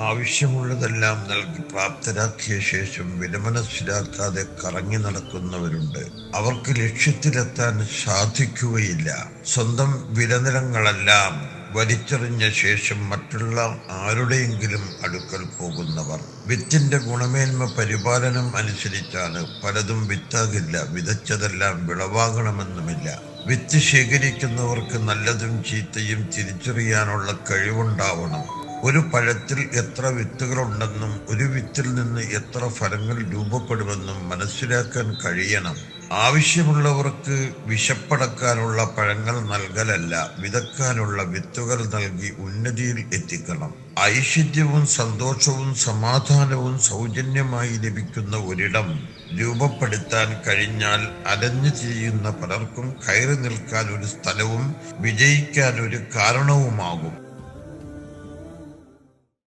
ആവശ്യമുള്ളതെല്ലാം നൽകി പ്രാപ്തരാക്കിയ ശേഷം വിലമനസ്സിലാക്കാതെ കറങ്ങി നടക്കുന്നവരുണ്ട്. അവർക്ക് ലക്ഷ്യത്തിലെത്താൻ സാധിക്കുകയില്ല. സ്വന്തം വിലനിലങ്ങളെല്ലാം വലിച്ചെറിഞ്ഞ ശേഷം മറ്റുള്ള ആരുടെയെങ്കിലും അടുക്കൽ പോകുന്നവർ. വിത്തിന്റെ ഗുണമേന്മ പരിപാലനം അനുസരിച്ചാണ് പലതും വിത്താകില്ല. വിതച്ചതെല്ലാം വിളവാകണമെന്നുമില്ല. വിത്ത് ശേഖരിക്കുന്നവർക്ക് നല്ലതും ചീത്തയും തിരിച്ചറിയാനുള്ള കഴിവുണ്ടാവണം. ഒരു പഴത്തിൽ എത്ര വിത്തുകളുണ്ടെന്നും ഒരു വിത്തിൽ നിന്ന് എത്ര ഫലങ്ങൾ രൂപപ്പെടുമെന്നും മനസ്സിലാക്കാൻ കഴിയണം. ആവശ്യമുള്ളവർക്ക് വിശപ്പടക്കാനുള്ള പഴങ്ങൾ നൽകലല്ല വിതക്കാനുള്ള വിത്തുകൾ നൽകി ഉന്നതിയിൽ എത്തിക്കണം. ഐശ്വര്യവും സന്തോഷവും സമാധാനവും സൗജന്യമായി ലഭിക്കുന്ന ഒരിടം രൂപപ്പെടുത്താൻ കഴിഞ്ഞാൽ അലഞ്ഞു ചെയ്യുന്ന പലർക്കും കയറി നിൽക്കാൻ ഒരു സ്ഥലവും വിജയിക്കാൻ ഒരു കാരണവുമാകും.